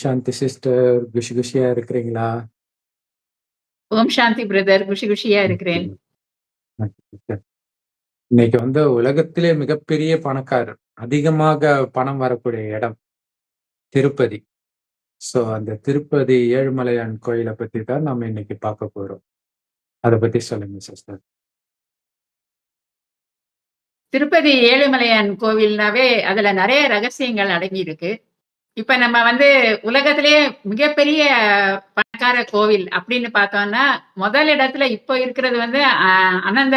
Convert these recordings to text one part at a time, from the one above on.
சாந்தி sister. குஷி குஷியா இருக்கிறீங்களா? ஓம் சாந்தி பிரதர். குஷி குஷியா இருக்கிறேன். இன்னைக்கு வந்து உலகத்திலே மிகப்பெரிய பணக்காரர். அதிகமாக பணம் வரக்கூடிய இடம். திருப்பதி. ஸோ அந்த திருப்பதி ஏழுமலையான் கோயில பத்தி தான் நம்ம இன்னைக்கு பார்க்க போறோம். அத பத்தி சொல்லுங்க சிஸ்டர். திருப்பதி ஏழுமலையான் கோவில்னாவே அதுல நெறைய ரகசியங்கள் அடங்கி இருக்கு. இப்ப நம்ம வந்து உலகத்திலேயே மிகப்பெரிய பணக்கார கோவில் அப்படின்னு பார்த்தோம்னா, முதல் இடத்துல இப்போ இருக்கிறது வந்து அனந்த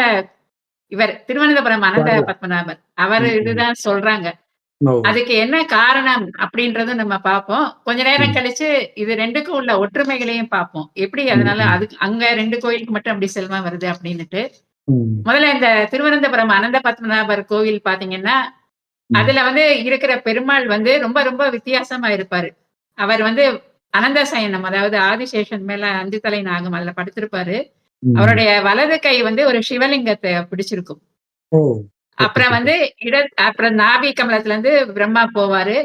இவர் திருவனந்தபுரம் அனந்த. பத்மநாபர். அவரு. இதுதான் சொல்றாங்க. அதுக்கு என்ன காரணம் அப்படின்றதும் நம்ம பார்ப்போம். கொஞ்ச நேரம். கழிச்சு இது 2க்கும் உள்ள ஒற்றுமைகளையும் பார்ப்போம். எப்படி அதனால. அதுக்கு அங்க 2 கோயிலுக்கு மட்டும் அப்படி செல்வம் வருது அப்படின்னுட்டு. முதல்ல இந்த திருவனந்தபுரம் அனந்த பத்மநாபர் கோவில் பார்த்தீங்கன்னா, ம். அதுல வந்து இருக்கிற பெருமாள் வந்து ரொம்ப ரொம்ப வித்தியாசமா இருப்பாரு. அவர் வந்து அனந்த சயனம் அதாவது ஆதிசேஷன் மேல அஞ்சு தலை நாகம் அதுல படுத்திருப்பாரு. அவருடைய வலது கை வந்து ஒரு சிவலிங்கத்த பிடிச்சிருக்கும். அப்புறம் வந்து. இட அப்புறம் நாபி கமலத்துல இருந்து பிரம்மா போவாரு.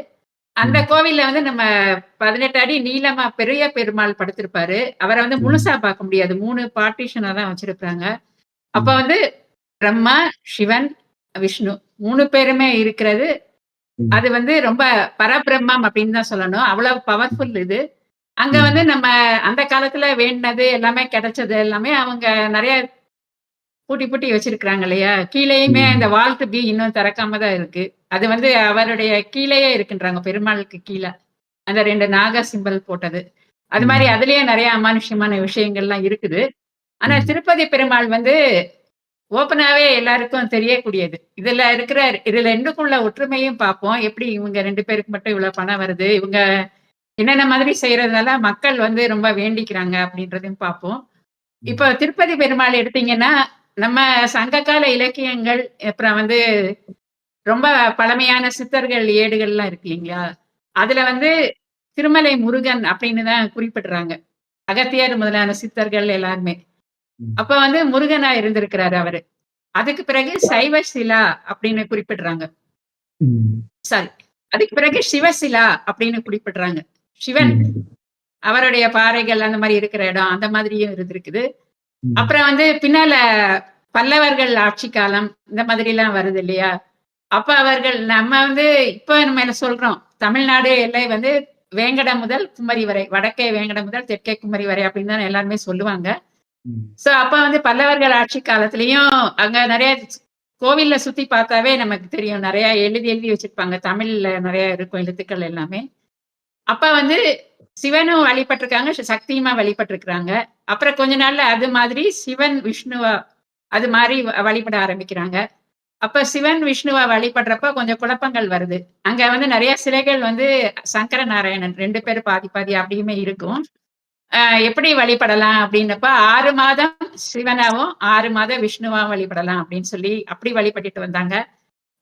அந்த. கோவில்ல வந்து நம்ம 18 அடி நீளமா பெரிய பெருமாள் படுத்திருப்பாரு. அவர வந்து. முழுசா பார்க்க முடியாது. 3 பார்ட்டிஷனா தான் வச்சிருப்பாங்க. அப்ப. வந்து பிரம்மா, சிவன், விஷ்ணு 3 பேருமே இருக்கிறது. அது வந்து ரொம்ப பரபிரம்மம் அப்படின்னு தான் சொல்லணும். அவ்வளவு. பவர்ஃபுல் இது. அங்க வந்து. நம்ம அந்த காலத்துல வேண்டுனது எல்லாமே கிடைச்சது எல்லாமே அவங்க நெறைய பூட்டி பூட்டி வச்சிருக்கிறாங்க இல்லையா? கீழேயுமே அந்த. வால்ட் பி இன்னும் திறக்காம தான் இருக்கு. அது வந்து அவருடைய கீழயே இருக்குன்றாங்க. பெருமாளுக்கு கீழ. அந்த 2 நாக சிம்பல் போட்டது. அது மாரி ம். அதிலேயே நெறைய அமானுஷ்யமான விஷயங்கள்லாம் இருக்குது. ஆனா. திருப்பதி பெருமாள் வந்து ஓப்பனாவே எல்லாருக்கும் தெரியக்கூடியது. இதுல இருக்கிற இதுல 2க்குள்ள ஒற்றுமையும் பார்ப்போம். எப்படி இவங்க 2 பேருக்கு மட்டும் இவ்வளவு பணம் வருது. இவங்க என்னென்ன மாதிரி செய்றதுனால மக்கள் வந்து ரொம்ப வேண்டிக்கிறாங்க அப்படின்றதையும் பார்ப்போம். இப்போ. திருப்பதி பெருமாள் எடுத்தீங்கன்னா, நம்ம சங்ககால இலக்கியங்கள், அப்புறம் வந்து ரொம்ப பழமையான சித்தர்கள் ஏடுகள்லாம் இருக்கு இல்லீங்களா? அதுல வந்து திருமலை முருகன் அப்படின்னு தான் குறிப்பிடுறாங்க. அகத்தியர் முதலான சித்தர்கள் எல்லாருமே. அப்ப வந்து முருகனா இருந்திருக்கிறாரு அவரு. அதுக்கு பிறகு சைவ சிலா அப்படின்னு குறிப்பிடுறாங்க. சாரி. அதுக்கு பிறகு சிவசிலா அப்படின்னு குறிப்பிடுறாங்க. சிவன். அவருடைய பாறைகள் அந்த மாரி இருக்கிற இடம், அந்த மாதிரியும் இருந்திருக்குது. அப்புறம் வந்து பின்னால பல்லவர்கள் ஆட்சி காலம் இந்த மாதிரிலாம் வருது இல்லையா? அப்ப அவர்கள் நம்ம வந்து இப்ப நம்ம என்ன சொல்றோம், தமிழ்நாடு எல்லை வந்து வேங்கடம் முதல் குமரி வரை, வடக்கே வேங்கடம் முதல் தெற்கே குமரி வரை அப்படின்னு தான் எல்லாருமே சொல்லுவாங்க. சோ அப்ப வந்து பல்லவர்கள் ஆட்சி காலத்திலயும் அங்க நிறைய கோவில்ல சுத்தி பார்த்தாவே நமக்கு தெரியும். நிறைய எழுதி எழுதி வச்சிருப்பாங்க. தமிழ்ல நிறைய இருக்கும் எழுத்துக்கள் எல்லாமே. அப்ப வந்து சிவனும் வழிபட்டிருக்காங்க சக்தியுமா வழிபட்டிருக்கிறாங்க அப்புறம் கொஞ்ச நாள்ல அது மாதிரி சிவன், விஷ்ணுவா அது மாதிரி வ வழிபட ஆரம்பிக்கிறாங்க. அப்ப சிவன், விஷ்ணுவா வழிபடுறப்ப கொஞ்சம் குழப்பங்கள் வருது. அங்க வந்து நிறைய சிலைகள் வந்து சங்கர நாராயணன் ரெண்டு பேரும் பாதி பாதி அப்படியுமே இருக்கும். எப்படி வழிபடலாம் அப்படின்னப்ப 6 மாதம் சிவனாவும், 6 மாதம் விஷ்ணுவாவும் வழிபடலாம் அப்படின்னு சொல்லி அப்படி வழிபட்டுட்டு வந்தாங்க.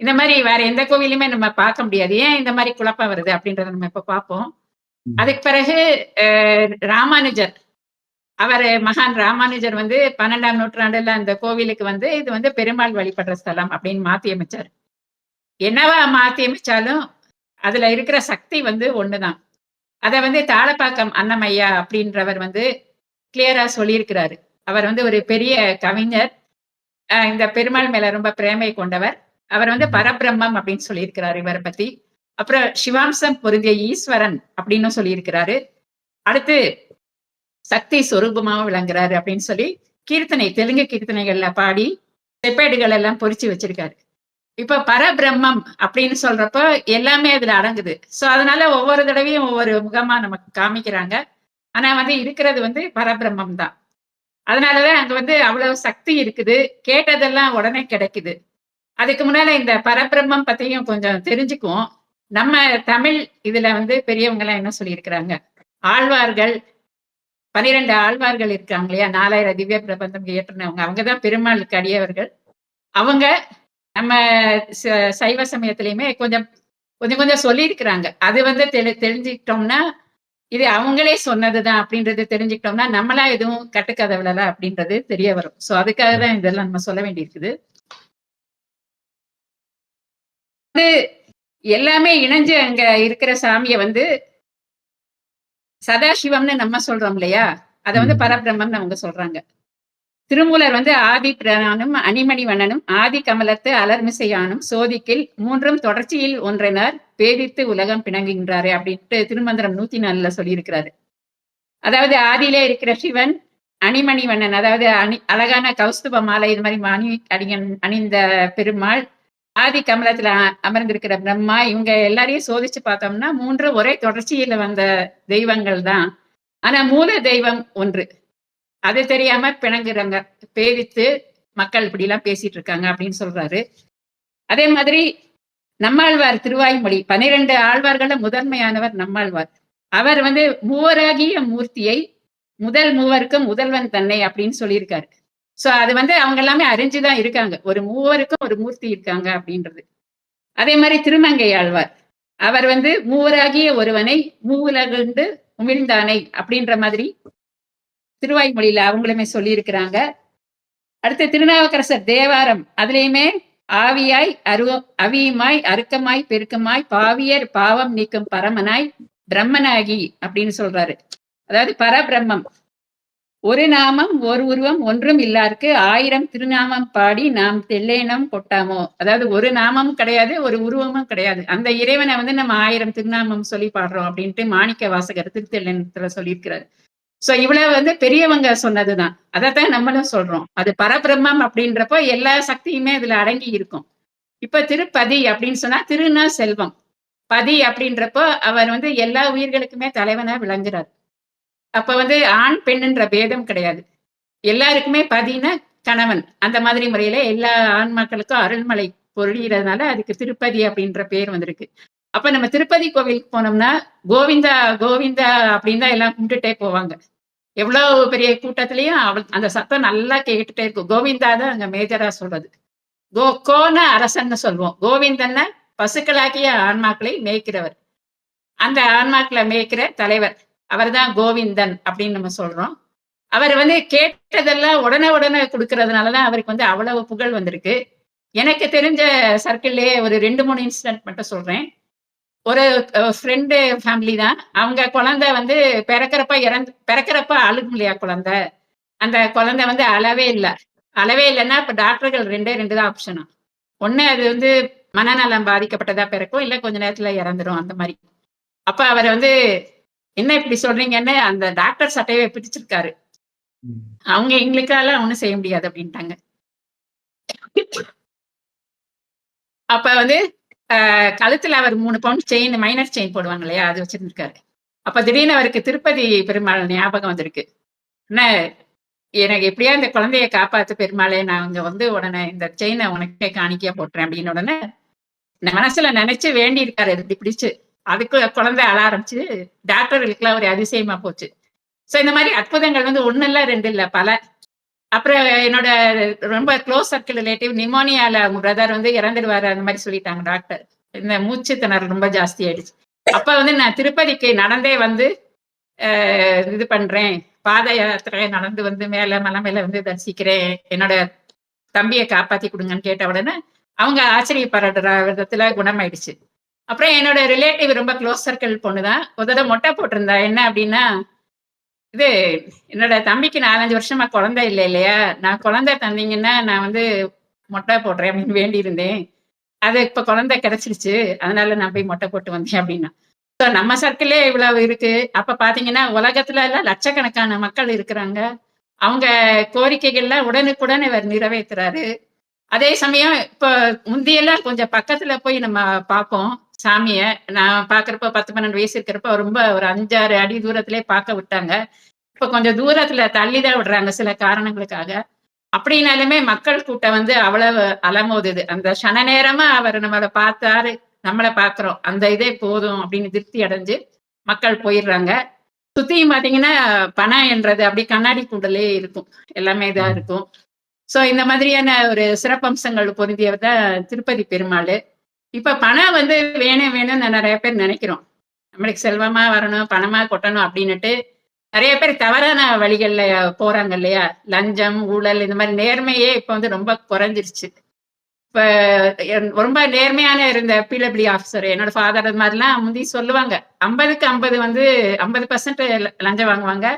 இந்த மாரி வேற எந்த கோவில்லயுமே நம்ம பார்க்க முடியாது. ஏன் இந்த மாரி குழப்பம் வருது அப்படின்றத நம்ம இப்ப பார்ப்போம். அதுக்கு பிறகு ராமானுஜர். அவரு மகான் ராமானுஜர் வந்து 12ஆம் நூற்றாண்டுல அந்த கோவிலுக்கு வந்து இது வந்து பெருமாள் வழிபடுற ஸ்தலம் அப்படின்னு மாத்தி அமைச்சாரு. என்னவா மாத்தி அமைச்சாலும், அதுல இருக்கிற சக்தி வந்து ஒண்ணுதான். அத வந்து தாளப்பாக்கம் அன்னமையா அப்படின்றவர் வந்து கிளியரா சொல்லியிருக்கிறாரு. அவர் வந்து ஒரு பெரிய கவிஞர். இந்த பெருமாள் மேல ரொம்ப பிரேமை கொண்டவர். அவர் வந்து. பரபிரம்மம் அப்படின்னு சொல்லியிருக்கிறாரு இவர பத்தி. அப்புறம் சிவாம்சம் பொருந்திய ஈஸ்வரன் அப்படின்னும் சொல்லியிருக்கிறாரு. அடுத்து சக்தி சொரூபமாவும் விளங்குறாரு அப்படின்னு சொல்லி கீர்த்தனை, தெலுங்கு கீர்த்தனைகள்ல பாடி செப்பேடுகள் எல்லாம் பொறிச்சு வச்சிருக்காரு. இப்ப பரபிரம்மம் அப்படின்னு சொல்றப்போ எல்லாமே அதுல அடங்குது. சோ அதனால ஒவ்வொரு தடவையும் ஒவ்வொரு முகமா நமக்கு காமிக்கிறாங்க. ஆனா வந்து இருக்கிறது வந்து பரபிரம்மம் தான். அதனாலதான் அங்க வந்து அவ்வளவு சக்தி இருக்குது. கேட்டதெல்லாம் உடனே கிடைக்குது. அதுக்கு முன்னால இந்த பரபிரம்மம் பத்தியும் கொஞ்சம் தெரிஞ்சுக்குவோம். நம்ம தமிழ் இதுல வந்து பெரியவங்க எல்லாம் என்ன சொல்லியிருக்கிறாங்க? ஆழ்வார்கள் 12 ஆழ்வார்கள் இருக்காங்க இல்லையா? 4000 திவ்ய பிரபந்தம் இயற்றுனவங்க. அவங்கதான் பெருமாளுக்கு அடியவர்கள். அவங்க நம்ம ச சைவ சமயத்திலயுமே கொஞ்சம் கொஞ்சம் கொஞ்சம் சொல்லியிருக்கிறாங்க. அது வந்து தெளி தெரிஞ்சுக்கிட்டோம்னா, இது அவங்களே சொன்னது தான் அப்படின்றது தெரிஞ்சுக்கிட்டோம்னா, நம்மளா எதுவும் கட்டுக்கதை விழல அப்படின்றது தெரிய வரும். ஸோ அதுக்காக தான் இதெல்லாம் நம்ம சொல்ல வேண்டியிருக்குது. வந்து எல்லாமே இணைஞ்சு அங்க இருக்கிற சாமிய வந்து சதாசிவம்னு நம்ம சொல்றோம் இல்லையா அதை வந்து. பரபிரம்மம்னு அவங்க சொல்றாங்க திருமூலர் வந்து ஆதி பிரானும் அணிமணி வண்ணனும் ஆதி கமலத்து அலர்மிசையானும் சோதிக்கில் மூன்றும் தொடர்ச்சியில் ஒன்றனர் பேதித்து உலகம் பிணங்குகின்றாரே அப்படின்ட்டு திருமந்திரம் நூத்தி நாலுல சொல்லியிருக்கிறாரு. அதாவது ஆதியிலே இருக்கிற சிவன் அணிமணி வண்ணன் அதாவது அணி அழகான கௌஸ்துப மாலை இது மாதிரி மணி அணியன் அணிந்த பெருமாள் ஆதி கமலத்துல அமர்ந்திருக்கிற பிரம்மா இவங்க எல்லாரையும் சோதிச்சு பார்த்தோம்னா மூன்று ஒரே தொடர்ச்சியில வந்த தெய்வங்கள் தான். ஆனா மூல தெய்வம் ஒன்று. அது தெரியாம பிணங்குறாங்க பேவித்து மக்கள் இப்படி எல்லாம் பேசிட்டு இருக்காங்க அப்படின்னு சொல்றாரு. அதே மாதிரி நம்மாழ்வார் திருவாய்மொழி பனிரெண்டு ஆழ்வார்கள முதன்மையானவர் நம்மாழ்வார். அவர் வந்து மூவராகிய மூர்த்தியை முதல் மூவருக்கும் முதல்வன் தன்னை அப்படின்னு சொல்லியிருக்காரு. சோ அது வந்து அவங்க எல்லாமே அறிஞ்சுதான் இருக்காங்க. ஒரு மூவருக்கும் ஒரு மூர்த்தி இருக்காங்க அப்படின்றது. அதே மாதிரி திருமங்கை ஆழ்வார். அவர் வந்து மூவராகிய ஒருவனை மூவுலகுண்டு உமிழ்ந்தானை அப்படின்ற மாதிரி திருவாய்மொழியில அவங்களுமே சொல்லியிருக்கிறாங்க. அடுத்து திருநாவுக்கரசர் தேவாரம். அதுலயுமே ஆவியாய் அரு அவியுமாய் அருக்கமாய் பெருக்கமாய் பாவியர் பாவம் நீக்கும் பரமனாய் பிரம்மனாகி அப்படின்னு சொல்றாரு. அதாவது பரபிரம்மம். ஒரு நாமம் ஒரு உருவம் ஒன்றும் இல்லாருக்கு ஆயிரம் திருநாமம் பாடி நாம் தெல்லேனம் கொட்டாமோ அதாவது ஒரு நாமமும் கிடையாது ஒரு உருவமும் கிடையாது. அந்த இறைவனை வந்து நம்ம ஆயிரம் திருநாமம் சொல்லி பாடுறோம் அப்படின்ட்டு மாணிக்க வாசகர் திருத்தெல்லத்துல சொல்லியிருக்கிறாரு. சோ இவ்வளவு வந்து பெரியவங்க சொன்னதுதான். அதைத்தான் நம்மளும் சொல்றோம். அது பரபிரம்மம் அப்படின்றப்போ எல்லா சக்தியுமே இதுல அடங்கி இருக்கும். இப்ப திருப்பதி அப்படின்னு சொன்னா திருனா செல்வம் பதி அப்படின்றப்போ அவர் வந்து எல்லா உயிர்களுக்குமே தலைவனா விளங்குறார். அப்ப வந்து ஆண் பெண்ணுன்ற பேதம் கிடையாது. எல்லாருக்குமே பதினா கணவன். அந்த மாதிரி முறையில எல்லா ஆண் மக்களுக்கும் அருள்மலை பொழியறதுனால அதுக்கு திருப்பதி அப்படின்ற பேர் வந்திருக்கு. அப்ப நம்ம திருப்பதி கோவிலுக்கு போனோம்னா கோவிந்தா கோவிந்தா அப்படின்னு தான் எல்லாம் கும்பிட்டுட்டே போவாங்க. எவ்வளவு பெரிய கூட்டத்திலயும் அவள் அந்த சத்தம் நல்லா கேட்டுட்டே இருக்கும். கோவிந்தா தான் அங்க மேஜரா சொல்றது. கோ கோன அரசன்னு சொல்லுவோம். கோவிந்தன்ன பசுக்களாகிய ஆன்மாக்களை மேய்க்கிறவர். அந்த ஆன்மாக்களை மேய்க்கிற தலைவர் அவர் தான் கோவிந்தன் அப்படின்னு நம்ம சொல்றோம். அவர் வந்து கேட்டதெல்லாம் உடனே உடனே கொடுக்கறதுனாலதான் அவருக்கு வந்து அவ்வளவு புகழ் வந்திருக்கு. எனக்கு தெரிஞ்ச சர்க்கிள்லயே ஒரு ரெண்டு மூணு இன்சிடென்ட் மட்டும் சொல்றேன். ஒரு ஃப்ரெண்டு ஃபேமிலி தான். அவங்க குழந்தை வந்து பிறக்கிறப்ப இறந்து பிறக்கிறப்ப அழுகும் இல்லையா குழந்தை? அந்த குழந்தை வந்து அளவே இல்லை. அளவே இல்லைன்னா இப்போ டாக்டர்கள் ரெண்டே ரெண்டு தான் ஆப்ஷனா ஒண்ணு அது வந்து மனநலம் பாதிக்கப்பட்டதா பிறக்கும் இல்ல கொஞ்ச நேரத்துல இறந்துடும் அந்த மாதிரி. அப்ப அவர் வந்து என்ன இப்படி சொல்றீங்கன்னு அந்த டாக்டர் சட்டையை பிடிச்சிருக்காரு. அவங்க எங்களுக்கால ஒண்ணும் செய்ய முடியாது அப்படின்ட்டாங்க. அப்ப வந்து கழுத்துல அவர் மூணு பவுண்ட் செயின் மைனர் செயின் போடுவாங்க இல்லையா? அது வச்சிருந்திருக்காரு. அப்ப திடீர்னு அவருக்கு திருப்பதி பெருமாள் ஞாபகம் வந்திருக்கு. என்ன எனக்கு எப்படியா இந்த குழந்தைய காப்பாத்து பெருமாளே நான் அங்க வந்து உடனே இந்த செயினை உனக்கே காணிக்கையா போட்டுறேன் அப்படின்னு உடனே மனசுல நினைச்சு வேண்டி இருக்காரு இப்படி பிடிச்சு அதுக்கு குழந்தை அழ ஆரம்பிச்சு டாக்டர்களுக்குலாம் ஒரு அதிசயமா போச்சு. சோ இந்த மாதிரி அற்புதங்கள் வந்து ஒண்ணு இல்ல ரெண்டு இல்ல பல அப்புறம் என்னோட ரொம்ப க்ளோஸ் சர்க்கிள் ரிலேட்டிவ் நிமோனியால அவங்க பிரதர் வந்து இறந்துடுவாரு அந்த மாதிரி சொல்லிட்டாங்க டாக்டர் இந்த மூச்சு திணறல் ரொம்ப ஜாஸ்தி ஆயிடுச்சு. அப்ப வந்து நான் திருப்பதிக்கு நடந்தே வந்து இது பண்றேன். பாத யாத்திரை நடந்து வந்து மேல மலை மேல வந்து தரிசிக்கிறேன். என்னோட தம்பியை காப்பாத்தி கொடுங்கன்னு கேட்ட உடனே அவங்க ஆச்சரியப்படுற விதத்துல குணமாயிடுச்சு. அப்புறம் என்னோட ரிலேட்டிவ் ரொம்ப க்ளோஸ் சர்க்கிள் பொண்ணுதான். ஒரு தடவை மொட்டை போட்டிருந்தா என்ன அப்படின்னா இது என்னோட தம்பிக்கு நாலஞ்சு வருஷமா குழந்தை இல்லை இல்லையா? நான் குழந்தை தந்தீங்கன்னா நான் வந்து மொட்டை போடுறேன் அப்படின்னு வேண்டி இருந்தேன் அது இப்ப குழந்தை கிடைச்சிருச்சு. அதனால நான் போய் மொட்டை போட்டு வந்தேன் அப்படின்னா. ஸோ நம்ம சர்க்கிளே இவ்வளவு இருக்கு. அப்ப பாத்தீங்கன்னா உலகத்துல எல்லாம் லட்சக்கணக்கான மக்கள் இருக்கிறாங்க. அவங்க கோரிக்கைகள்லாம் உடனுக்குடன் இவர் நிறைவேற்றுறாரு அதே சமயம் இப்போ முந்தியெல்லாம் கொஞ்சம் பக்கத்துல போய் நம்ம பார்ப்போம். சாமிய நான் பாக்குறப்ப பத்து பன்னெண்டு வயசு இருக்கிறப்ப ரொம்ப ஒரு அஞ்சாறு அடி தூரத்திலே பார்க்க விட்டாங்க. இப்ப கொஞ்சம் தூரத்துல தள்ளிதான் விடுறாங்க சில காரணங்களுக்காக. அப்படின்னாலுமே மக்கள் கூட்டம் வந்து அவ்வளவு அலமோதுது. அந்த சன நேரமா அவர் நம்மளை பார்த்தாரு நம்மளை பாக்குறோம். அந்த இதே போதும் அப்படின்னு திருப்தி அடைஞ்சு மக்கள் போயிடுறாங்க. சுத்தியும் பாத்தீங்கன்னா பணம் என்றது அப்படி கண்ணாடி கூண்டலே இருக்கும். எல்லாமே இதா இருக்கும். சோ இந்த மாதிரியான ஒரு சிறப்பம்சங்கள் பொருந்தியவர் தான் திருப்பதி பெருமாள். இப்ப பணம் வந்து வேணும் வேணும்னு நிறைய பேர் நினைக்கிறோம். நம்மளுக்கு செல்வமா வரணும் பணமா கொட்டணும் அப்படின்னுட்டு நிறைய பேர் தவறான வழிகள்ல போறாங்க இல்லையா? லஞ்சம் ஊழல் இந்த மாதிரி நேர்மையே இப்ப வந்து ரொம்ப குறைஞ்சிருச்சு. இப்ப ரொம்ப நேர்மையான இருந்த பிடபிள்யூ ஆஃபீஸர் என்னோட ஃபாதர் அது மாதிரிலாம் முந்தி சொல்லுவாங்க. ஐம்பதுக்கு ஐம்பது வந்து ஐம்பது பர்சன்ட் லஞ்சம் வாங்குவாங்க.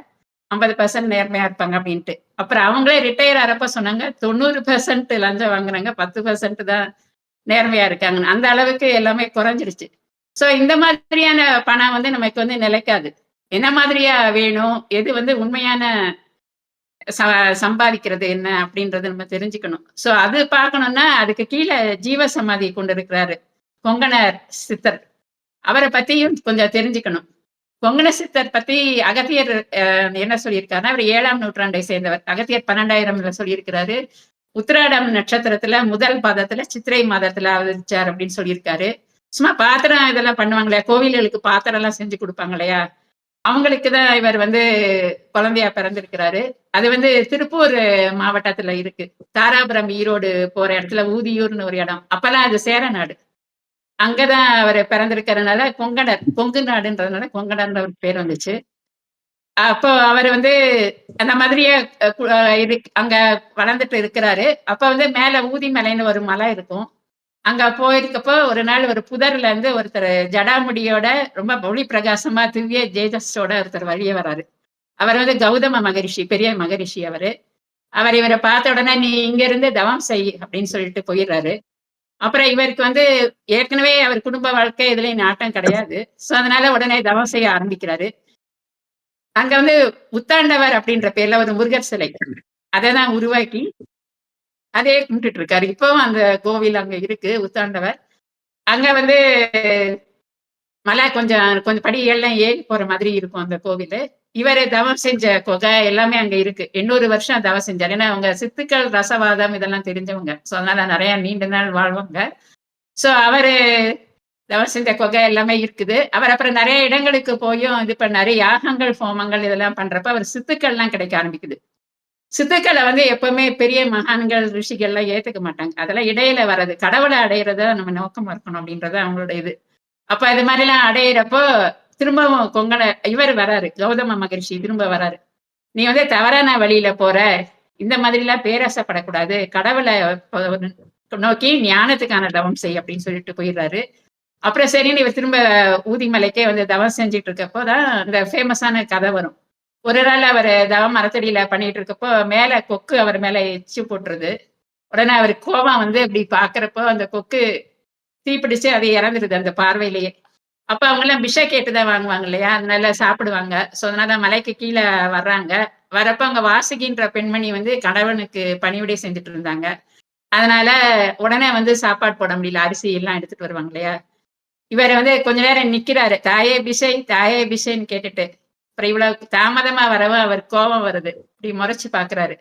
ஐம்பது பர்சன்ட் நேர்மையா இருப்பாங்க அப்படின்ட்டு. அப்புறம் அவங்களே ரிட்டையர் ஆறப்ப சொன்னாங்க தொண்ணூறு பர்சன்ட் லஞ்சம் வாங்குறாங்க பத்து பர்சன்ட் தான் நேர்மையா இருக்காங்கன்னு அந்த அளவுக்கு எல்லாமே குறைஞ்சிருச்சு. சோ இந்த மாதிரியான பணம் வந்து நமக்கு வந்து நிலைக்காது. என்ன மாதிரியா வேணும்? எது வந்து உண்மையான ச- சம்பாதிக்கிறது என்ன அப்படின்றத நம்ம தெரிஞ்சுக்கணும். சோ அது பார்க்கணும்னா அதுக்கு கீழே ஜீவ சமாதி கொண்டு இருக்கிறாரு கொங்கணர் சித்தர். அவரை பத்தியும் கொஞ்சம் தெரிஞ்சுக்கணும். கொங்கண சித்தர் பத்தி அகத்தியர் அஹ், என்ன சொல்லியிருக்காருன்னா அவர் ஏழாம் நூற்றாண்டை சேர்ந்தவர். அகத்தியர் பன்னெண்டாயிரம்ல சொல்லியிருக்கிறாரு. உத்திராடம் நட்சத்திரத்துல முதல் பாதத்துல சித்திரை மாதத்துல அவதரிச்சார் அப்படின்னு சொல்லியிருக்காரு. சும்மா பாத்திரம் இதெல்லாம் பண்ணுவாங்களே கோவில்களுக்கு பாத்திரம் எல்லாம் செஞ்சு கொடுப்பாங்க இல்லையா அவங்களுக்கு தான் இவர் வந்து குழந்தையா பிறந்திருக்கிறாரு. அது வந்து திருப்பூர் மாவட்டத்துல இருக்கு. தாராபுரம் ஈரோடு போற இடத்துல ஊதியூர்னு ஒரு இடம். அப்பெல்லாம் அது சேர நாடு. அங்கதான் அவர் பிறந்திருக்கிறதுனால கொங்கடர் கொங்கு நாடுன்றதுனால கொங்கடர்ன்ற ஒரு பேர் வந்துச்சு. அப்போ அவர் வந்து அந்த மாதிரியே அங்க வளர்ந்துட்டு இருக்கிறாரு. அப்ப வந்து மேல ஊதி மலைன்னு ஒரு மலை இருக்கும். அங்க போயிருக்கப்போ ஒரு நாள் ஒரு புதர்ல இருந்து ஒருத்தர் ஜடாமுடியோட ரொம்ப ஒளி பிரகாசமா திவ்ய தேஜஸோட ஒருத்தர் வழியே வராரு. அவர் வந்து கௌதம மகரிஷி பெரிய மகரிஷி அவரு. அவர் இவரை பார்த்த உடனே நீ இங்க இருந்து தவம் செய் அப்படின்னு சொல்லிட்டு போயிடுறாரு. அப்புறம் இவருக்கு வந்து ஏற்கனவே அவர் குடும்ப வாழ்க்கை இதுலயும் நாட்டம் கிடையாது. சோ அதனால உடனே தவம் செய்ய ஆரம்பிக்கிறாரு. அங்க வந்து உத்தாண்டவர் அப்படின்ற பேர்ல ஒரு முருகர் சிலை. அதை தான் உருவாக்கி அதே கும்பிட்டுட்டு இருக்காரு. இப்பவும் அந்த கோவில் அங்க இருக்கு உத்தாண்டவர். அங்க வந்து மலை கொஞ்சம் கொஞ்சம் படிகள்லாம் ஏறி போற மாதிரி இருக்கும் அந்த கோவில். இவர் தவம் செஞ்ச குகை எல்லாமே அங்க இருக்கு. எண்ணூறு வருஷம் தவம் செஞ்சார். ஏன்னா அவங்க சித்துக்கள் ரசவாதம் இதெல்லாம் தெரிஞ்சவங்க. ஸோ அதனால நிறைய நீண்ட நாள் வாழ்வாங்க. ஸோ அவரு தவம் செஞ்ச கொகை எல்லாமே இருக்குது. அவர் அப்புறம் நிறைய இடங்களுக்கு போயும் இது பண்ணாரு யாகங்கள் ஹோமங்கள் இதெல்லாம் பண்றப்ப அவர் சித்துக்கள்லாம் கிடைக்க ஆரம்பிக்குது. சித்துக்களை வந்து எப்பவுமே பெரிய மகான்கள் ரிஷிகள்லாம் ஏத்துக்க மாட்டாங்க. அதெல்லாம் இடையில வர்றது கடவுளை அடையிறத நம்ம நோக்கம் இருக்கணும் அப்படின்றது அவங்களோட இது. அப்ப இது மாதிரி எல்லாம் அடையிறப்போ திரும்பவும் கொங்கண இவர் வராரு கௌதம மகரிஷி திரும்ப வராரு. நீ வந்து தவறான வழியில போற இந்த மாதிரி எல்லாம் பேராசைப்படக்கூடாது கடவுளை நோக்கி ஞானத்துக்கான தவம் செய் அப்படின்னு சொல்லிட்டு போயிடுறாரு. அப்புறம் சரின்னு இவர் திரும்ப ஊதிமலைக்கே வந்து தவம் செஞ்சுட்டு இருக்கப்போ தான் இந்த ஃபேமஸான கதை வரும். ஒரு நாள் அவர் தவம் மரத்தடியில பண்ணிட்டு இருக்கப்போ மேல கொக்கு அவர் மேல எச்சு போட்டுருது. உடனே அவர் கோபம் வந்து இப்படி பாக்குறப்போ அந்த கொக்கு தீப்பிடிச்சு அது இறந்துருது அந்த பார்வையிலேயே. அப்ப அவங்க எல்லாம் விஷ கேட்டுதான் வாங்குவாங்க இல்லையா? அதனால சாப்பிடுவாங்க. ஸோ அதனால மலைக்கு கீழே வர்றாங்க. வரப்ப அங்க வாசுகின்ற பெண்மணி வந்து கணவனுக்கு பணிவிடை செஞ்சுட்டு இருந்தாங்க அதனால உடனே வந்து சாப்பாடு போட முடியல. அரிசி எல்லாம் எடுத்துட்டு வருவாங்க இல்லையா? இவர் வந்து கொஞ்ச நேரம் நிக்கிறாரு. தாயே பிஷை தாயே பிஷைன்னு கேட்டுட்டு. அப்புறம் இவ்வளவு தாமதமா வரவும் அவர் கோபம் வருது. இப்படி முறைச்சு பாக்குறாரு.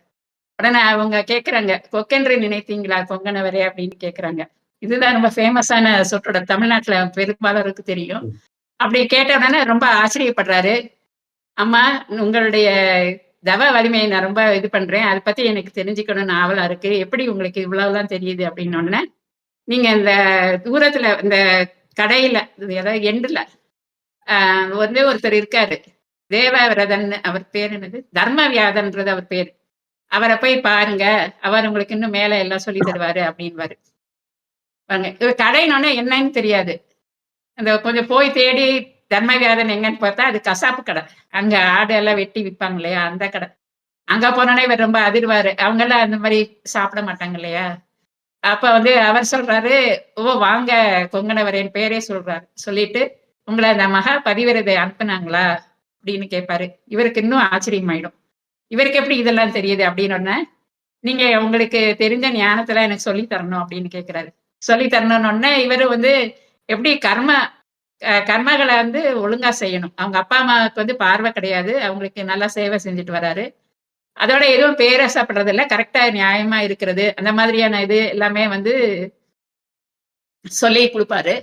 உடனே அவங்க கேக்குறாங்க கொக்கென்று நினைத்தீங்களா? கொங்கனவரே? அப்படின்னு கேக்குறாங்க. இதுதான் ரொம்ப ஃபேமஸான சொற்றோட தமிழ்நாட்டுல பெரும்பாலருக்கு தெரியும். அப்படி கேட்ட உடனே ரொம்ப ஆச்சரியப்படுறாரு. அம்மா உங்களுடைய தவ வலிமையை நான் ரொம்ப இது பண்றேன். அதை பத்தி எனக்கு தெரிஞ்சுக்கணும்னு ஆவலா இருக்கு. எப்படி உங்களுக்கு இவ்வளவுலாம் தெரியுது? அப்படின்னு உடனே நீங்க இந்த தூரத்துல இந்த கடையில ஏதோ ஏதாவது எண்டுல. ஆஹ் வந்து ஒருத்தர் இருக்காரு. தேவவிரதன் அவர் பேர் என்னது? தர்மவியாதன்றது அவர் பேர். அவரை போய் பாருங்க அவர் உங்களுக்கு இன்னும் மேல எல்லாம் சொல்லி தருவாரு அப்படின்வாரு பாருங்க இவர் கடைனோடனே என்னன்னு தெரியாது. அந்த கொஞ்சம் போய் தேடி தர்மவியாதன் எங்கன்னு பார்த்தா அது கசாப்பு கடை. அங்க ஆடு எல்லாம் வெட்டி விற்பாங்க இல்லையா அந்த கடை. அங்க போனோடனே இவர் ரொம்ப அதிர்வாரு. அவங்க எல்லாம் அந்த மாதிரி சாப்பிட மாட்டாங்க இல்லையா? அப்ப வந்து அவர் சொல்றாரு ஓ வாங்க கொங்கணவரேன் பேரே சொல்றாரு. சொல்லிட்டு உங்களை அந்த மகா பதிவிரதை அனுப்புனாங்களா? அப்படின்னு கேட்பாரு இவருக்கு இன்னும் ஆச்சரியமாயிடும். இவருக்கு எப்படி இதெல்லாம் தெரியுது அப்படின்னு உடனே நீங்க உங்களுக்கு தெரிஞ்ச ஞானத்துல எனக்கு சொல்லி தரணும் அப்படின்னு கேட்கிறாரு சொல்லி தரணும்னு உடனே இவரு வந்து எப்படி கர்ம கர்மகளை வந்து ஒழுங்கா செய்யணும். அவங்க அப்பா அம்மாவுக்கு வந்து பார்வை கிடையாது. அவங்களுக்கு நல்லா சேவை செஞ்சுட்டு வராரு. அதோட எதுவும் பேரசப்படுறது இல்ல கரெக்டா நியாயமா இருக்கிறது. அந்த மாதிரியான இது எல்லாமே வந்து சொல்லி கொடுப்பாரு.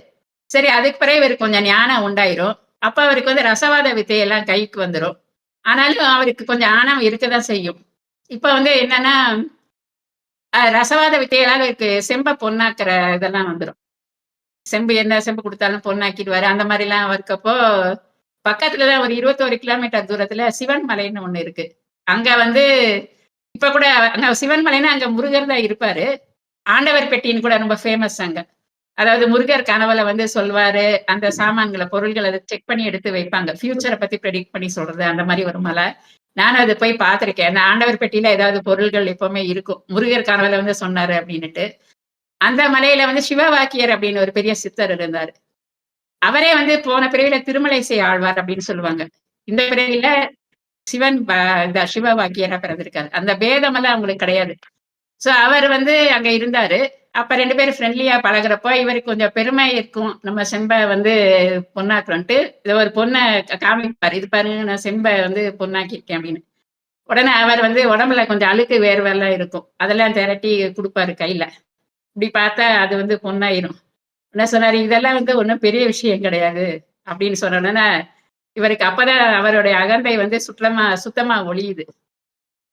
சரி அதுக்கு பிறகு இவருக்கு கொஞ்சம் ஞானம் உண்டாயிரும். அப்ப அவருக்கு வந்து ரசவாத வித்தையெல்லாம் கைக்கு வந்துடும் ஆனாலும் அவருக்கு கொஞ்சம் ஆணவம் இருக்கதான் செய்யும். இப்ப வந்து என்னன்னா ரசவாத வித்தையெல்லாம் அவருக்கு செம்ப பொண்ணாக்குற இதெல்லாம் வந்துரும். செம்பு என்ன செம்பு கொடுத்தாலும் பொண்ணாக்கிடுவாரு. அந்த மாதிரிலாம் எல்லாம் இருக்கப்போ பக்கத்துலதான் ஒரு இருபத்தோரு கிலோமீட்டர் தூரத்துல சிவன் மலைன்னு ஒண்ணு இருக்கு. அங்க வந்து இப்ப கூட அங்க சிவன் மலைன்னா அங்க முருகர் தான் இருப்பாரு ஆண்டவர் பெட்டின்னு கூட ரொம்ப ஃபேமஸ் அங்க. அதாவது முருகர் கனவுல வந்து சொல்வாரு, அந்த சாமான்களை பொருள்களை அதை செக் பண்ணி எடுத்து வைப்பாங்க. ஃபியூச்சரை பத்தி ப்ரெடிக்ட் பண்ணி சொல்றது, அந்த மாதிரி ஒரு மலை. நானும் அதை போய் பார்த்திருக்கேன். அந்த ஆண்டவர் பெட்டியில ஏதாவது பொருள்கள் எப்பவுமே இருக்கும். முருகர் கனவுல வந்து சொன்னாரு அப்படின்னுட்டு அந்த மலையில வந்து சிவவாக்கியர் அப்படின்னு ஒரு பெரிய சித்தர் இருந்தாரு. அவரே வந்து போன பிறவில திருமலைசை ஆழ்வார் அப்படின்னு சொல்லுவாங்க. இந்த பிறவில சிவன் சிவ இந்த பிறந்திருக்காரு. அந்த பேதமெல்லாம் அவங்களுக்கு கிடையாது. சோ அவர் வந்து அங்க இருந்தாரு. அப்ப ரெண்டு பேரும் ஃப்ரெண்ட்லியா பழகுறப்போ, இவருக்கு கொஞ்சம் பெருமை இருக்கும். நம்ம செம்ப வந்து பொண்ணாக்குறோன்ட்டு, இத ஒரு பொண்ண காமிப்பாரு. இது பாருங்க நான் செம்ப வந்து பொண்ணாக்கியிருக்கேன் அப்படின்னு உடனே அவர் வந்து உடம்புல கொஞ்சம் அழுக்கு வேர்வெல்லாம் இருக்கும். அதெல்லாம் திரட்டி கொடுப்பாரு கையில. இப்படி பார்த்தா அது வந்து பொண்ணாயிரும். என்ன சொன்னாரு, இதெல்லாம் வந்து ஒண்ணும் பெரிய விஷயம் கிடையாது. அப்படின்னு சொன்ன இவருக்கு அப்பதான் அவருடைய அகந்தை வந்து சுத்தமா சுத்தமா ஒழியுது.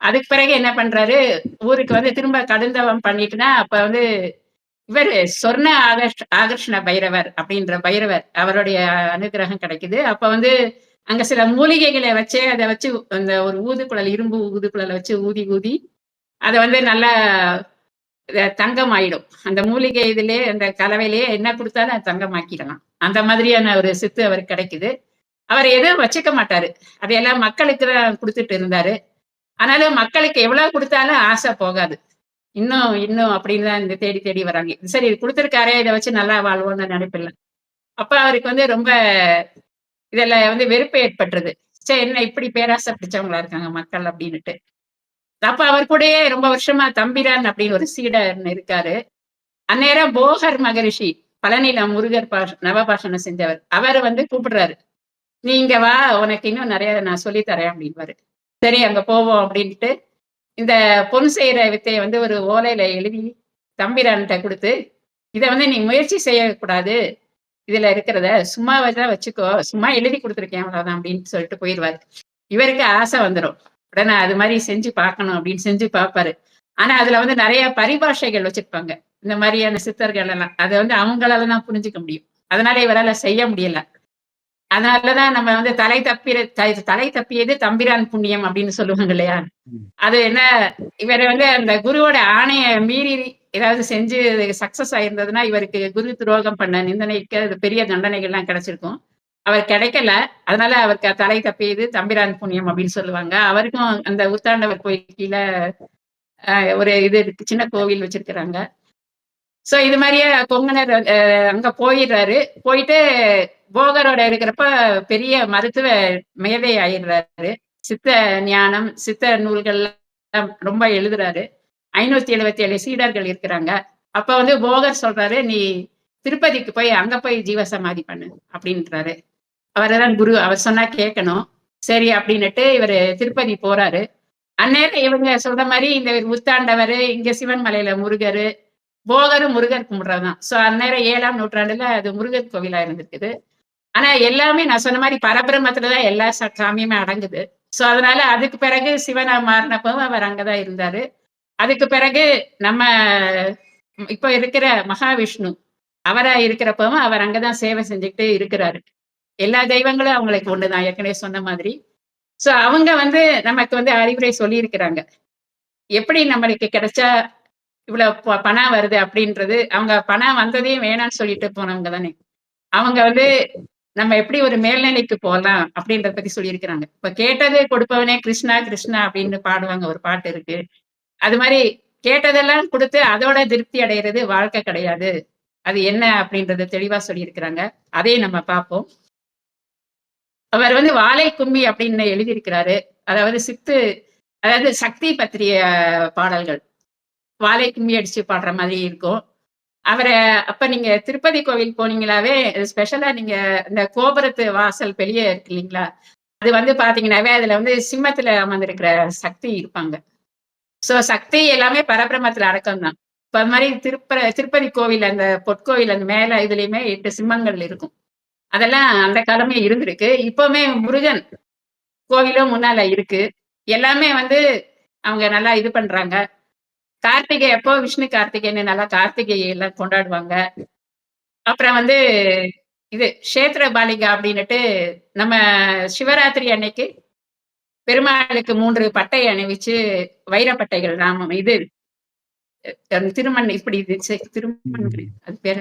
அதுக்கு பிறகு என்ன பண்றாரு, ஊருக்கு வந்து திரும்ப கடுந்தவம் பண்ணிட்டுனா, அப்ப வந்து இவரு சொர்ண ஆகர்ஷ் ஆகர்ஷண பைரவர் அப்படின்ற பைரவர், அவருடைய அனுக்கிரகம் கிடைக்குது. அப்ப வந்து அங்க சில மூலிகைகளை வச்சே அத வச்சு அந்த ஒரு ஊதுக்குழல் இரும்பு ஊதுக்குழலை வச்சு ஊதி, ஊதி அத வந்து நல்லா தங்கம் ஆயிடும். அந்த மூலிகை இதுலயே அந்த கலவையிலேயே என்ன கொடுத்தாலும் அது தங்கமாக்கிடலாம். அந்த மாதிரியான ஒரு சித்து அவருக்கு கிடைக்குது. அவர் எதுவும் வச்சுக்க மாட்டாரு. அதையெல்லாம் மக்களுக்கு தான் குடுத்துட்டு இருந்தாரு. ஆனாலும் மக்களுக்கு எவ்வளவு குடுத்தாலும் ஆசை போகாது. இன்னும், இன்னும் அப்படின்னு தான் இந்த தேடி, தேடி வராங்க. சரி இது கொடுத்துருக்காரே இதை வச்சு நல்லா வாழ்வோம்னு நினைப்பில்ல அப்ப அவருக்கு வந்து ரொம்ப இதுல வந்து வெறுப்பு ஏற்பட்டுருது. சரி என்ன இப்படி பேராசை பிடிச்சவங்களா இருக்காங்க மக்கள் அப்படின்னுட்டு அப்ப அவர் கூடயே ரொம்ப வருஷமா தம்பிரான் அப்படின்னு ஒரு சீடர் இருக்காரு. அந்நேரம் போகர் மகரிஷி, பழனியில முருகர் பாஷ நவபாஷணம் செஞ்சவர். அவர் வந்து கூப்பிடுறாரு. நீங்க வா, உனக்கு இன்னும் நிறைய நான் சொல்லி தரேன்" அப்டின்னுவாரு. சரி அங்க போவோம் அப்படின்ட்டு இந்த பொன் செய்யற வித்தைய வந்து ஒரு ஓலையில எழுதி தம்பிரான்கிட்ட குடுத்து, "இத வந்து நீ முயற்சி செய்யக்கூடாது. இதுல இருக்கிறத சும்மா தான் வச்சுக்கோ. சும்மா எழுதி கொடுத்துருக்கேன் அவ்வளவுதான்" அப்படின்னு சொல்லிட்டு போயிருவாரு. இவருக்கு ஆசை வந்துரும். உடனே அது மாதிரி செஞ்சு பார்க்கணும் அப்படின்னு செஞ்சு பார்ப்பாரு. ஆனா அதுல வந்து நிறைய பரிபாஷைகள் வச்சிருப்பாங்க. இந்த மாதிரியான சித்தர்கள் எல்லாம். அதை வந்து அவங்களால தான் புரிஞ்சுக்க முடியும். அதனால இவரால செய்ய முடியல. அதனால தான் நம்ம வந்து தலை தப்பிற தலை தப்பியது தம்பிரான் புண்ணியம் அப்டின்னு சொல்லுவாங்க இல்லையா? அது என்ன இவரு வந்து அந்த குருவோட ஆணைய மீறி ஏதாவது செஞ்சு சக்சஸ் ஆயிருந்ததுன்னா, இவருக்கு குரு துரோகம் பண்ண நிந்தனைக்கு அது பெரிய தண்டனைகள்லாம் கிடைச்சிருக்கும். அவர் கிடைக்கல. அதனால அவருக்கு தலை தப்பியது தம்பிரான் புண்ணியம் அப்டின்னு சொல்லுவாங்க. அவருக்கும் அந்த உத்தாண்டவர் கோயில் கீழ ஒரு இது இருக்கு. சின்ன கோவில் வச்சிருக்கிறாங்க. சோ இது மாதிரியே கொங்கனர் அங்க போயிடுறாரு போயிட்டு போகரோட இருக்கிறப்ப பெரிய மருத்துவ மேதை ஆயிடுறாரு. சித்த ஞானம், சித்த நூல்கள்லாம் ரொம்ப எழுதுறாரு. 577 சீடர்கள் இருக்கிறாங்க. அப்ப வந்து போகர் சொல்றாரு, "நீ திருப்பதிக்கு போய் அங்க போய் ஜீவசமாதி பண்ணு" அப்படின்றாரு அவரு தான் குரு. அவர் சொன்னா கேட்கணும். சரி அப்படின்னுட்டு இவரு திருப்பதி போறாரு. அந்நேரம் இவங்க சொல்ற மாதிரி இந்த முத்தாண்டவர் இங்க சிவன் மலையில முருகரு, போகரும் முருகர் கும்பிடுறதுதான் சோ அந்நேரம் ஏழாம் நூற்றாண்டுல அது முருகர் கோவிலா இருந்திருக்குது. ஆனா எல்லாமே நான் சொன்ன மாதிரி பரபிரம்மத்துல தான் எல்லா சாமியுமே அடங்குது. சோ அதனால அதுக்கு பிறகு சிவனா மாறினப்பவும் அவர் அங்கதான் இருந்தாரு. அதுக்கு பிறகு நம்ம இப்ப இருக்கிற மகாவிஷ்ணு, அவரா இருக்கிறப்பவும் அவர் அங்கதான் சேவை செஞ்சுக்கிட்டு இருக்கிறாரு. எல்லா தெய்வங்களும் அவங்களுக்கு ஒண்ணுதான் ஏற்கனவே சொன்ன மாதிரி. சோ அவங்க வந்து நமக்கு வந்து அறிவுரை சொல்லியிருக்கிறாங்க. எப்படி நம்மளுக்கு கிடைச்சா இவ்வளவு பணம் வருது அப்படின்றது அவங்க பணம் வந்ததையும் வேணான்னு சொல்லிட்டு போனவங்க தானே. அவங்க வந்து நம்ம எப்படி ஒரு மேல்நிலைக்கு போகலாம் அப்படின்றத பத்தி சொல்லியிருக்கிறாங்க. இப்ப கேட்டது கொடுப்பவனே கிருஷ்ணா கிருஷ்ணா அப்படின்னு பாடுவாங்க. ஒரு பாட்டு இருக்கு. அது மாதிரி கேட்டதெல்லாம் குடுத்து அதோட திருப்தி அடைகிறது வாழ்க்கை கிடையாது. அது என்ன அப்படின்றத தெளிவா சொல்லியிருக்கிறாங்க. அதையும் நம்ம பார்ப்போம். அவர் வந்து வாழை கும்மி அப்படின்னு எழுதியிருக்கிறாரு. அதாவது சித்து அதாவது சக்தி பற்றிய பாடல்கள். வாழை கும்மி அடிச்சு பாடுற மாதிரி இருக்கும். அவரை அப்ப நீங்க திருப்பதி கோவில் போனீங்களாவே ஸ்பெஷலா நீங்க இந்த கோபுரத்து வாசல் பெரிய இருக்கு இல்லைங்களா அது வந்து பாத்தீங்கன்னாவே அதுல வந்து சிம்மத்துல அமர்ந்திருக்கிற சக்தி இருப்பாங்க. சோ சக்தி எல்லாமே பரபிரமத்துல அடக்கம் தான். இப்ப அது மாதிரி திருப்ப திருப்பதி கோவில் அந்த பொற்கோவில் அந்த மேல இதுலயுமே எட்டு சிம்மங்கள் இருக்கும். அதெல்லாம் அந்த காலமே இருந்திருக்கு. இப்பவுமே முருகன் கோவிலும் முன்னால இருக்கு. எல்லாமே வந்து அவங்க நல்லா இது பண்றாங்க. கார்த்திகை அப்போ விஷ்ணு கார்த்திகைன்னு நல்லா கார்த்திகை எல்லாம் கொண்டாடுவாங்க. அப்புறம் வந்து இது க்ஷேத்திர பாலிகா அப்டின்னுட்டு நம்ம சிவராத்திரி அன்னைக்கு பெருமாளுக்கு 3 பட்டை அணிவிச்சு வைர பட்டைகள் நாம இது திருமண் இப்படி திருமண். அது பேர்?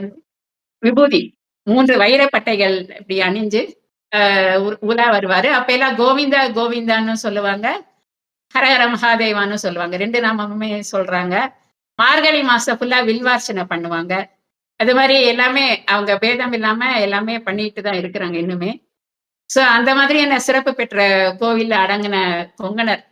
விபூதி மூன்று வைரப்பட்டைகள் இப்படி அணிஞ்சு உலா வருவாரு அப்ப எல்லாம் கோவிந்தா கோவிந்தான்னு சொல்லுவாங்க ஹரஹர மகாதேவான்னு சொல்லுவாங்க. ரெண்டு நாமமே சொல்றாங்க. மார்கழி மாசம் ஃபுல்லா வில்வார்ச்சனை பண்ணுவாங்க. அது மாதிரி எல்லாமே அவங்க பேதம் இல்லாம எல்லாமே பண்ணிட்டு தான் இருக்கிறாங்க இன்னுமே. ஸோ அந்த மாதிரியான சிறப்பு பெற்ற கோவில்ல அடங்கின கொங்கணர்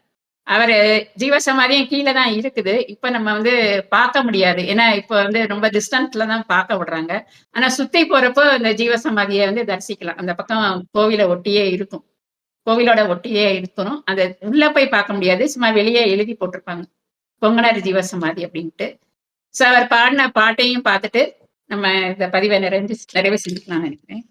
அவர் ஜீவசமாதியும் கீழே தான் இருக்குது. இப்ப நம்ம வந்து பார்க்க முடியாது. ஏன்னா இப்போ வந்து ரொம்ப டிஸ்டன்ஸ்ல தான் பார்க்க விடுறாங்க. ஆனா சுத்தி போறப்போ இந்த ஜீவசமாதியை வந்து தரிசிக்கலாம். அந்த பக்கம் கோவிலை ஒட்டியே இருக்கும். கோவிலோட ஒட்டியே இருக்கணும். அந்த உள்ள போய் பார்க்க முடியாது. சும்மா வெளியே எழுதி போட்டிருப்பாங்க. பொங்கனர் ஜீவசமாதி அப்படின்ட்டு. ஸோ அவர் பாடின பாட்டையும் பார்த்துட்டு நம்ம இந்த பதிவை நிறைஞ்சு நிறைவு செஞ்சுக்கலாம் நினைக்கிறேன்.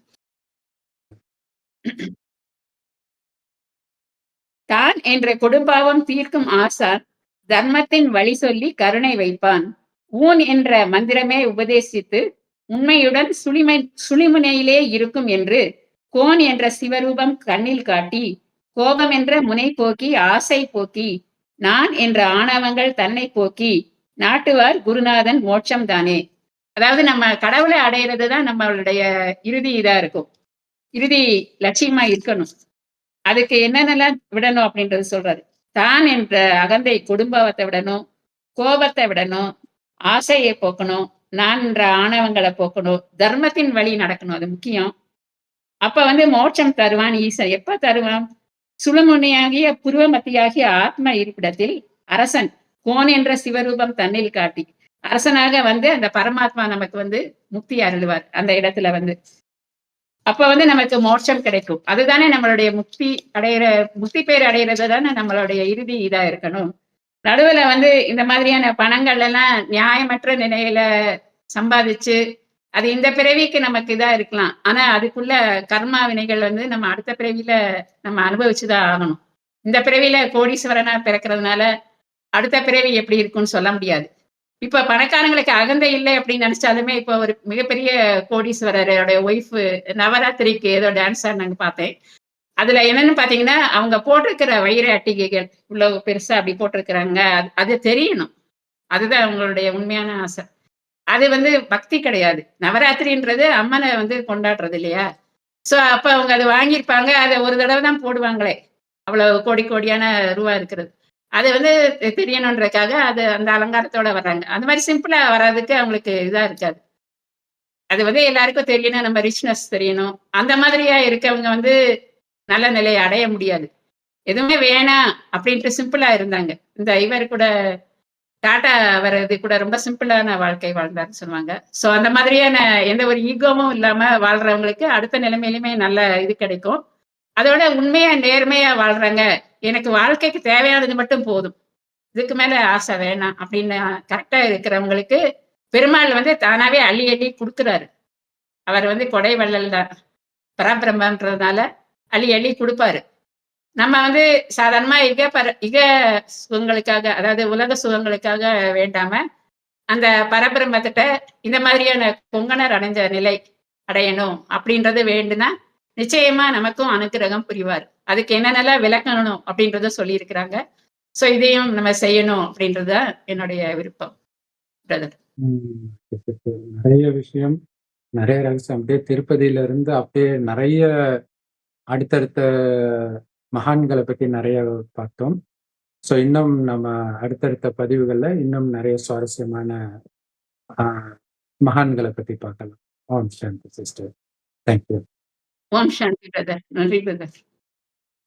தான் என்ற கொடும்பாவம் தீர்க்கும் ஆசான் தர்மத்தின் வழி சொல்லி கருணை வைப்பான். ஊன் என்ற மந்திரமே உபதேசித்து உண்மையுடன் சுளிமை சுளிமுனையிலே இருக்கும் என்று கோன் என்ற சிவரூபம் கண்ணில் காட்டி கோபம் என்ற முனை போக்கி ஆசை போக்கி நான் என்ற ஆணவங்கள் தன்னை போக்கி நாட்டுவார் குருநாதன் மோட்சம் தானே. அதாவது நம்ம கடவுளை அடையிறது தான் நம்மளுடைய இறுதி இதா இருக்கும். இறுதி லட்சியமா இருக்கணும். அதுக்கு என்னென்னலாம் விடணும் அப்படின்றது சொல்றாரு தான் என்ற அகந்தை குடும்பத்தை விடணும் கோபத்தை விடணும் ஆசையை போக்கணும் நான் என்ற ஆணவங்களை போக்கணும் தர்மத்தின் வழி நடக்கணும் அது முக்கியம். அப்ப வந்து மோட்சம் தருவான் ஈசன் எப்ப தருவான்? சுழுமுனையாகிய புருவமத்தியாகிய ஆத்ம இருப்பிடத்தில் அரசன் கோன் என்ற சிவரூபம் தன்னில் காட்டி அரசனாக வந்து அந்த பரமாத்மா நமக்கு வந்து முக்தி அருள்வார் அந்த இடத்துல வந்து. அப்ப வந்து நமக்கு மோட்சம் கிடைக்கும். அதுதானே நம்மளுடைய முக்தி அடையிற முக்தி பேர் அடையிறது தானே நம்மளுடைய இறுதி இதா இருக்கணும். நடுவுல வந்து இந்த மாதிரியான பணங்கள் எல்லாம் நியாயமற்ற நிலையில சம்பாதிச்சு அது இந்த பிறவிக்கு நமக்கு இதா இருக்கலாம். ஆனா அதுக்குள்ள கர்மா வினைகள் வந்து நம்ம அடுத்த பிறவியில நம்ம அனுபவிச்சுதான் ஆகணும். இந்த பிறவியில கோடீஸ்வரனா பிறக்கிறதுனால அடுத்த பிறவி எப்படி இருக்கும்னு சொல்ல முடியாது. இப்ப பணக்காரங்களுக்கு அகந்தை இல்லை அப்படின்னு நினைச்சாலுமே இப்ப ஒரு மிகப்பெரிய கோடீஸ்வரரோட ஒய்ஃப் நவராத்திரிக்கு ஏதோ டான்ஸ் ஆடினாங்க பார்த்தேன். அதுல என்னன்னு பாத்தீங்கன்னா அவங்க போட்டிருக்கிற வைர அட்டிகைகள் இவ்வளவு பெருசா அப்படி போட்டிருக்கிறாங்க. அது- அது தெரியணும். அதுதான் அவங்களுடைய உண்மையான ஆசை. அது வந்து பக்தி கிடையாது. நவராத்திரின்றது அம்மனை வந்து கொண்டாடுறது இல்லையா சோ அப்ப அவங்க அதை வாங்கியிருப்பாங்க. அதை ஒரு தடவை தான் போடுவாங்களே. அவ்வளவு கோடி கோடியான ரூபா இருக்கிறது. அது வந்து தெரியணுன்றக்காக தெரியணுன்றதுக்காக அது அந்த அலங்காரத்தோட வர்றாங்க. அந்த மாதிரி சிம்பிளா வர்றதுக்கு அவங்களுக்கு இதா இருக்காது. அது வந்து எல்லாருக்கும் தெரியணும். நம்ம ரிச்னஸ் தெரியணும். அந்த மாதிரியா இருக்கவங்க வந்து நல்ல நிலையை அடைய முடியாது. எதுவுமே வேணாம் அப்படின்ட்டு சிம்பிளா இருந்தாங்க. இந்த இவர் கூட டாட்டா அவர் இது கூட ரொம்ப சிம்பிளான வாழ்க்கை வாழ்ந்தாருன்னு சொல்லுவாங்க. சோ அந்த மாதிரியான எந்த ஒரு ஈகோவும் இல்லாம வாழ்றவங்களுக்கு அடுத்த நிலைமையிலுமே நல்ல இது கிடைக்கும். அதோட உண்மையா நேர்மையா வாழ்றாங்க. எனக்கு வாழ்க்கைக்கு தேவையானது மட்டும் போதும். இதுக்கு மேல ஆசை வேணாம் அப்படின்னு கரெக்டா இருக்கிறவங்களுக்கு பெருமாள் வந்து தானாவே அள்ளி அள்ளி கொடுக்குறாரு. அவர் வந்து கொடை வள்ளல் தான். பராபிரம்மன்றதுனால அள்ளி அள்ளி கொடுப்பாரு. நம்ம வந்து சாதாரணமா இக பர இக சுகங்களுக்காக அதாவது உலக சுகங்களுக்காக வேண்டாம அந்த பரபிரம்மத்திட்ட இந்த மாதிரியான கொங்கணர் அடைஞ்ச நிலை அடையணும் அப்படின்றது வேண்டுனா நிச்சயமா நமக்கும் அனுக்கிரகம் புரிவார். அதுக்கு என்னென்னலாம் விளக்கணும் அப்படின்றத சொல்லியிருக்கிறாங்க. சோ இதையும் நம்ம செய்யணும் அப்படின்றதுதான் என்னுடைய விருப்பம் பிரதர் நிறைய விஷயம் நிறைய ரகசியம். அப்படியே திருப்பதியில இருந்து அப்படியே நிறைய அடுத்தடுத்த மகான்களை பத்தி நிறைய பார்த்தோம். ஸோ இன்னும் நம்ம அடுத்தடுத்த பதிவுகள்ல இன்னும் நிறைய சுவாரஸ்யமான ஆஹ், மகான்களை பத்தி பார்க்கலாம். Om Shanti sister. Thank you Om Shanti brother. நன்றி பிரதர்.